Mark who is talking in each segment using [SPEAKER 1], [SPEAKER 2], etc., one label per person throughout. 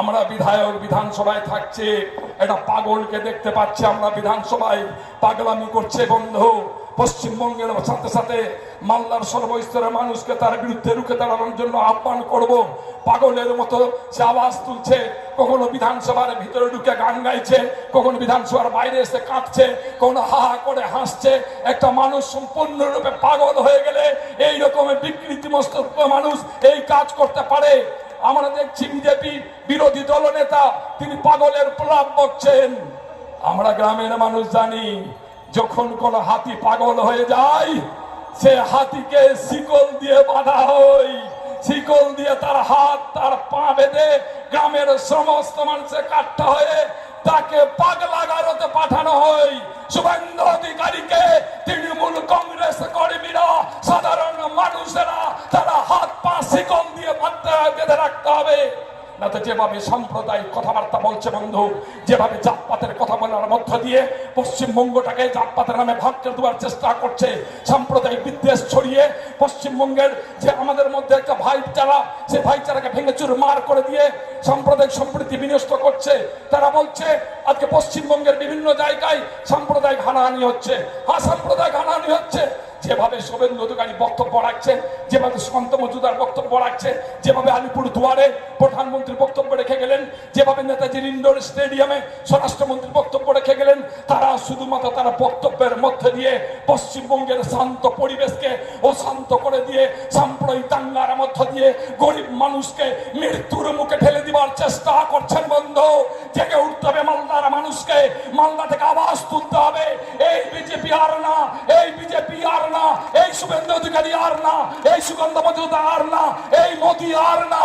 [SPEAKER 1] আমরা বিধায়ক বিধানসভায় থাকছে, একটা পাগলকে দেখতে পাচ্ছি আমরা বিধানসভায়, পাগলামি করছে বন্ধু। পশ্চিমবঙ্গের সাথে সাথে মালদার সর্বস্তরের মানুষকে তার বিরুদ্ধে রুখে দাঁড়ানোর জন্য আহ্বান করব। পাগলের মতো সে আওয়াজ তুলছে, কখনো বিধানসভার ভিতরে ঢুকে গান গাইছে, কখনো বিধানসভার বাইরে এসে কাঁদছে, কখনো হা করে হাসছে। একটা মানুষ সম্পূর্ণরূপে পাগল হয়ে গেলে এই রকমের বিকৃতি মস্তক মানুষ এই কাজ করতে পারে। আমরা দেখছি বিজেপি বিরোধী দলনেতা, তিনি পাগলের প্রলাপ বকছেন। আমরা গ্রামের মানুষ জানি, যখন কোন হাতি পাগল হয়ে যায়, সে হাতিকে শিকল দিয়ে বাঁধা হয়। শিকল দিয়ে তার হাত, তার পা বেঁধে গ্রামের সমস্ত মানুষের কাটতে হয়ে। তাকে পাগলা গারোতে পাঠানো হয়। শুভেন্দু অধিকারীকে তৃণমূল কংগ্রেস যেভাবে সম্প্রদায় কথাবার্তা বলছে বন্ধু যেভাবে বলার মধ্য দিয়ে পশ্চিমবঙ্গটাকে জাতপাতের নামে ভাগ করে দেওয়ার চেষ্টা করছে। সাম্প্রদায়িক বিদ্বেষ ছড়িয়ে পশ্চিমবঙ্গের যে আমাদের মধ্যে একটা ভাইচারা, সে ভাইচারাকে ভেঙে চুর মার করে দিয়ে সাম্প্রদায়িক সম্প্রীতি বিনষ্ট করছে। তারা বলছে, আজকে পশ্চিমবঙ্গের বিভিন্ন জায়গায় সাম্প্রদায়িক হানাহানি হচ্ছে। হ্যাঁ সাম্প্রদায়িক হানাহানি হচ্ছে। যেভাবে শুভেন্দু অধিকারী বক্তব্য রাখছেন যেভাবে সুকান্ত মজুদার বক্তব্য রাখছেন যেভাবে আলিপুর দুয়ারে প্রধানমন্ত্রী বক্তব্য রেখে গেলেন, যেভাবে নেতাজির ইন্ডোর স্টেডিয়ামে স্বরাষ্ট্রমন্ত্রী বক্তব্য রেখে গেলেন। তারা শুধুমাত্র তারা বক্তব্যের মধ্যে দিয়ে পশ্চিমবঙ্গের শান্ত পরিবেশকে অশান্ত করে দিয়ে, সাম্প্রদায়িক দাঙ্গার মধ্য দিয়ে গরিব মানুষকে মৃত্যুর মুখে ঠেলে দিবার চেষ্টা করছেন বন্ধু। জেগে উঠতে হবে মালদার মানুষকে। মালদা থেকে আওয়াজ তুলতে হবে। এই বিজেপি আর না, এই বিজেপি আর না, এই শুভেন্দু অধিকারী আর না, এই সুগন্ধ মজুমদার আর না, এই মোদি আর না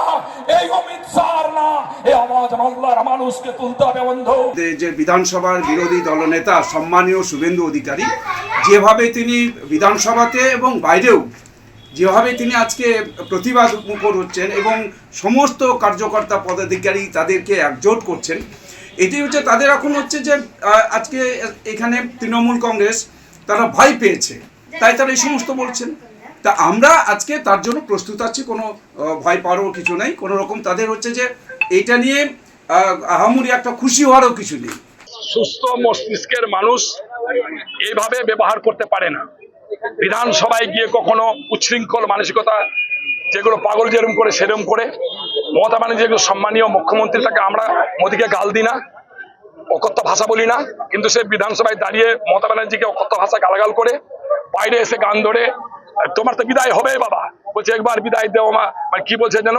[SPEAKER 2] যে- বিধানসভার বিরোধী দলনেতা সম্মানীয় শুভেন্দু অধিকারী, যেভাবে তিনি বিধানসভাতে এবং বাইরেও যেভাবে তিনি আজকে প্রতিবাদ মুখর হচ্ছেন এবং সমস্ত কার্যকর্তা পদাধিকারী তাদেরকে একজোট করছেন, এটি হচ্ছে তাদের এখন হচ্ছে যে আজকে এখানে তৃণমূল কংগ্রেস তারা ভয় পেয়েছে। তাই তারা এই সমস্ত বলছেন। তা আমরা আজকে তার জন্য প্রস্তুত আছি, কোনো ভয় পাওয়ারও কিছু নেই। কোনো রকম তাদের হচ্ছে যে এটা নিয়ে আহামুরি একটা খুশি হওয়ারও কিছু নেই।
[SPEAKER 1] সুস্থ মস্তিষ্কের মানুষ এইভাবে ব্যবহার করতে পারে না। বিধানসভায় গিয়ে কখনো উচ্ছৃঙ্খল মানসিকতা যেগুলো পাগল যেরম করে সেরম করে, মমতা ব্যানার্জি যেগুলো সম্মানীয় মুখ্যমন্ত্রী, তাকে আমরা মোদীকে গাল দিই না, অকথ্য ভাষা বলি না, কিন্তু সে বিধানসভায় দাঁড়িয়ে মমতা ব্যানার্জিকে অকথ্য ভাষা গালাগাল করে, বাইরে এসে গান ধরে তোমার তো বিদায় হবে বাবা। বলছে, একবার বিদায় দেও মা। মানে কি বলছে যেন?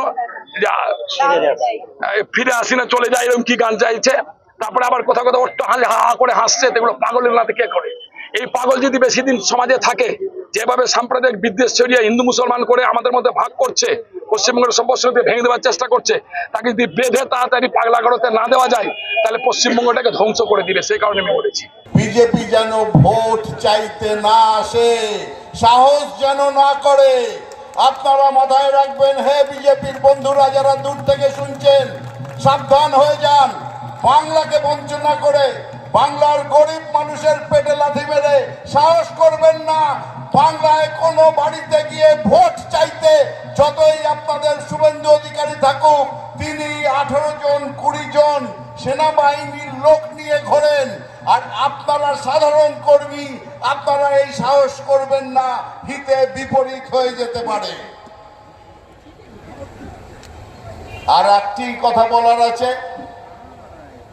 [SPEAKER 1] ফিরে আসি না, চলে যায় এরকম কি গান চাইছে? তারপরে আবার কোথাও কোথাও হাসি, হা হা করে হাসছে এগুলো পাগলের নাতে কে করে? এই পাগল যদি বেশি দিন সমাজে থাকে, যেভাবে সাম্প্রদায়িক বিদ্বেষ ছড়িয়ে হিন্দু মুসলমান করে আমাদের মধ্যে ভাগ করছে, পশ্চিমবঙ্গের সম্পর্কে ভেঙে দেওয়ার চেষ্টা করছে, তাকে যদি বেঁধে তাড়াতাড়ি পাগলা গড়তে না দেওয়া যায়, তাহলে পশ্চিমবঙ্গটাকে ধ্বংস করে দিবে, সেই কারণে আমি বলেছি।
[SPEAKER 3] বিজেপি যেন ভোট চাইতে না আসে, সাহস যেন না করে। আপনারা মাথায় রাখবেন, হে বিজেপির বন্ধুরা, যারা দূর থেকে শুনছেন, সাবধান হয়ে যান। বাংলাকে বঞ্চনা করে, বাংলার গরিব মানুষের পেটে লাথি মেরে সাহস করবেন না। বাংলায় কোনো বাড়িতে গিয়ে ভোট চাইতে যতই আপনাদের শুভেন্দু অধিকারী থাকুক, তিনি আঠারো জন, কুড়ি জন সেনাবাহিনীর লোক নিয়ে ঘোরেন। আর আপনারা সাধারণ কর্মী, আপনারা এই সাহস করবেন না, হিতে বিপরীত হয়ে যেতে পারে। আর একটি কথা বলার আছে,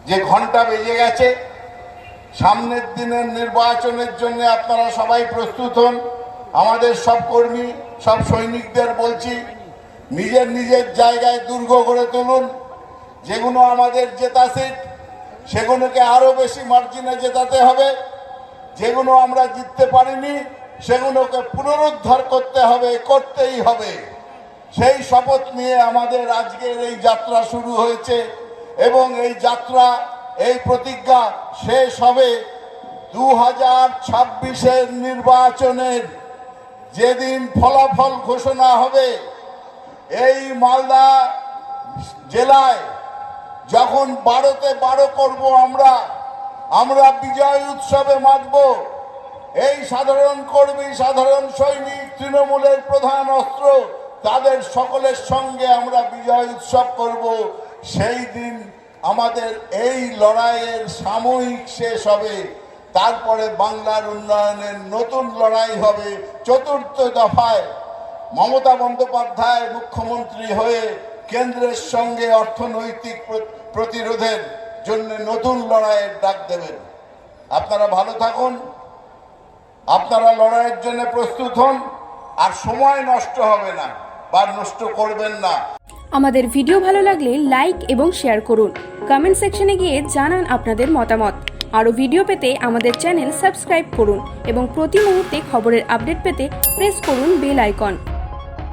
[SPEAKER 3] যে ঘণ্টা বেজে গেছে, সামনের দিনের নির্বাচনের জন্য আপনারা সবাই প্রস্তুত হন। আমাদের সব কর্মী, সব সৈনিকদের বলছি, নিজের নিজের জায়গায় দুর্গ গড়ে তুলুন। যেগুলো আমাদের জেতা সিট সেগুলোকে আরও বেশি মার্জিনে জেতাতে হবে। যেগুলো আমরা জিততে পারিনি, সেগুলোকে পুনরুদ্ধার করতে হবে, করতেই হবে। সেই শপথ নিয়ে আমাদের আজকের এই যাত্রা শুরু হয়েছে এবং এই যাত্রা, এই প্রতিজ্ঞা শেষ হবে দু হাজার ছাব্বিশের নির্বাচনের যেদিন ফলাফল ঘোষণা হবে। এই মালদা জেলায় যখন বারোতে বারো করব আমরা আমরা বিজয় উৎসবে মাতব। এই সাধারণ কর্মী, সাধারণ সৈনিক, তৃণমূলের প্রধান অস্ত্র, তাদের সকলের সঙ্গে আমরা বিজয় উৎসব করব। সেই দিন আমাদের এই লড়াইয়ের সাময়িক শেষ হবে। তারপরে বাংলার উন্নয়নের নতুন লড়াই হবে। চতুর্থ দফায় মমতা বন্দ্যোপাধ্যায় মুখ্যমন্ত্রী হয়ে কেন্দ্রের সঙ্গে অর্থনৈতিক প্রতিরোধের জন্য নতুন লড়াইয়ের ডাক দেবেন। আপনারা ভালো থাকুন। আপনারা লড়াইয়ের জন্য প্রস্তুত হন। আর সময় নষ্ট হবে না বা নষ্ট করবেন না।
[SPEAKER 4] আমাদের ভিডিও ভালো লাগলে লাইক এবং শেয়ার করুন। কমেন্ট সেকশনে গিয়ে জানান আপনাদের মতামত। আরও ভিডিও পেতে আমাদের চ্যানেল সাবস্ক্রাইব করুন এবং প্রতি মুহূর্তে খবরের আপডেট পেতে প্রেস করুন বেল আইকন।